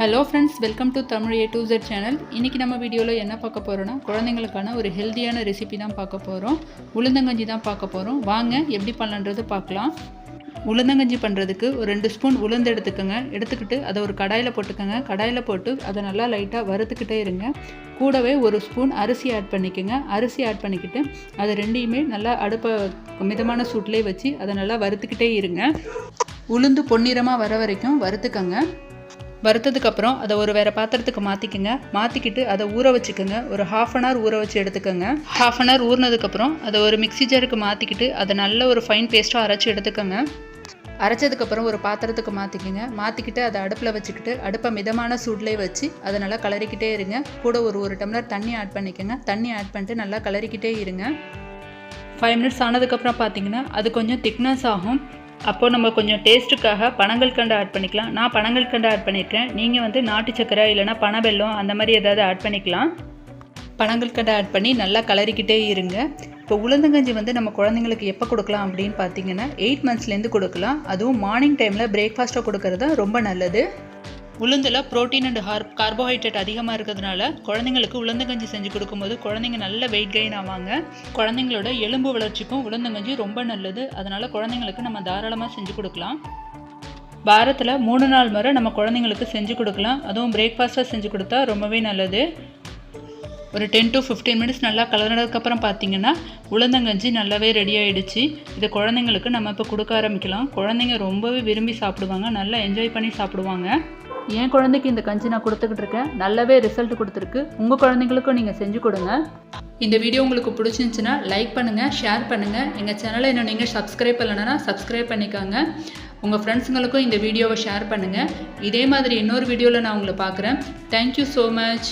Hello friends welcome to Tamil A to Z channel இன்றைக்கி நம்ம வீடியோவில் என்ன பார்க்க போகிறோன்னா குழந்தைங்களுக்கான ஒரு ஹெல்த்தியான ரெசிபி தான் பார்க்க போகிறோம் உளுந்தங்கஞ்சி தான் பார்க்க போகிறோம் வாங்க எப்படி பண்ணலான்றது பார்க்கலாம். உளுந்தங்கஞ்சி பண்ணுறதுக்கு ஒரு ரெண்டு ஸ்பூன் உளுந்து எடுத்துக்கோங்க. எடுத்துக்கிட்டு அதை ஒரு கடாயில் போட்டுக்கோங்க. கடாயில் போட்டு அதை நல்லா லைட்டாக வறுத்துக்கிட்டே இருங்க. கூடவே ஒரு ஸ்பூன் அரிசி ஆட் பண்ணிக்கோங்க. அரிசி ஆட் பண்ணிக்கிட்டு அதை ரெண்டையுமே நல்லா அடுப்பை மிதமான சூட்லேயே வச்சு அதை நல்லா வறுத்துக்கிட்டே இருங்க. உளுந்து பொன்னிறமாக வர வரைக்கும் வறுத்துக்கோங்க. வறுத்ததுக்கப்புறம் அதை ஒரு வேறு பாத்திரத்துக்கு மாற்றிக்கோங்க மாற்றிக்கிட்டு அதை ஊற வச்சுக்கோங்க. ஒரு ஹாஃப் அன் ஹவர் ஊற வச்சு எடுத்துக்கோங்க. ஹாஃப் அன் ஹவர் ஊறினதுக்கப்புறம் அதை ஒரு மிக்சி ஜாருக்கு மாற்றிக்கிட்டு அதை நல்ல ஒரு ஃபைன் பேஸ்ட்டாக அரைச்சி எடுத்துக்கோங்க. அரைச்சதுக்கப்புறம் ஒரு பாத்திரத்துக்கு மாற்றிக்கோங்க மாற்றிக்கிட்டு அதை அடுப்பில் வச்சுக்கிட்டு அடுப்பை மிதமான சூட்லேயே வச்சு அதை நல்லா கலரிக்கிட்டே இருங்க. கூட ஒரு ஒரு டம்ளர் தண்ணி ஆட் பண்ணிக்கோங்க. தண்ணி ஆட் பண்ணிட்டு நல்லா கலரிக்கிட்டே இருங்க. ஃபைவ் மினிட்ஸ் ஆனதுக்கப்புறம் பார்த்தீங்கன்னா அது கொஞ்சம் திக்னஸ் ஆகும். அப்போது நம்ம கொஞ்சம் டேஸ்ட்டுக்காக பனங்கள் கண்டு ஆட் பண்ணிக்கலாம். நான் பனங்கல்கண்டு ஆட் பண்ணியிருக்கேன் நீங்கள் வந்து நாட்டு சக்கரை இல்லைனா பனவெல்லம் அந்த மாதிரி ஏதாவது ஆட் பண்ணிக்கலாம். பனங்கல்கண்டு ஆட் பண்ணி நல்லா கலரிக்கிட்டே இருங்க. இப்போ உளுந்தங்கஞ்சி வந்து நம்ம குழந்தைங்களுக்கு எப்போ கொடுக்கலாம் அப்படின்னு பார்த்தீங்கன்னா எயிட் மந்த்ஸ்லேருந்து கொடுக்கலாம். அதுவும் மார்னிங் டைமில் பிரேக்ஃபாஸ்ட்டாக கொடுக்கறது தான் ரொம்ப நல்லது. உளுந்தில் ப்ரோட்டீன் அண்ட் ஹார் கார்போஹைட்ரேட் அதிகமாக இருக்கிறதுனால குழந்தைங்களுக்கு உளுந்தங்கஞ்சி செஞ்சு கொடுக்கும்போது குழந்தைங்க நல்ல வெயிட் கெயின் ஆவாங்க. குழந்தைங்களோட எலும்பு வளர்ச்சிக்கும் உளுந்தங்கஞ்சி ரொம்ப நல்லது. அதனால் குழந்தைங்களுக்கு நம்ம தாராளமாக செஞ்சு கொடுக்கலாம். வாரத்தில் மூணு நாள் முறை நம்ம குழந்தைங்களுக்கு செஞ்சு கொடுக்கலாம். அதுவும் பிரேக்ஃபாஸ்ட்டாக செஞ்சு கொடுத்தா ரொம்பவே நல்லது. ஒரு டென் டு ஃபிஃப்டீன் மினிட்ஸ் நல்லா கலர்னதுக்கப்புறம் பார்த்தீங்கன்னா உளுந்தங்கஞ்சி நல்லாவே ரெடி ஆகிடுச்சு இதை குழந்தைங்களுக்கு நம்ம இப்போ கொடுக்க ஆரம்பிக்கலாம். குழந்தைங்க ரொம்பவே விரும்பி சாப்பிடுவாங்க. நல்லா என்ஜாய் பண்ணி சாப்பிடுவாங்க. என் குழந்தைக்கு இந்த கஞ்சி நான் கொடுத்துக்கிட்டு இருக்கேன். நல்லாவே ரிசல்ட் கொடுத்துருக்கு. உங்கள் குழந்தைங்களுக்கும் நீங்கள் செஞ்சு கொடுங்க. இந்த வீடியோ உங்களுக்கு பிடிச்சிருந்துச்சுன்னா லைக் பண்ணுங்கள் ஷேர் பண்ணுங்கள் எங்கள் சேனலை இன்னும் நீங்கள் சப்ஸ்கிரைப் பண்ணலைன்னா சப்ஸ்கிரைப் பண்ணிக்கோங்க. உங்கள் ஃப்ரெண்ட்ஸுங்களுக்கும் இந்த வீடியோவை ஷேர் பண்ணுங்கள் இதே மாதிரி இன்னொரு வீடியோவில் நான் உங்களை பார்க்குறேன். Thank you so much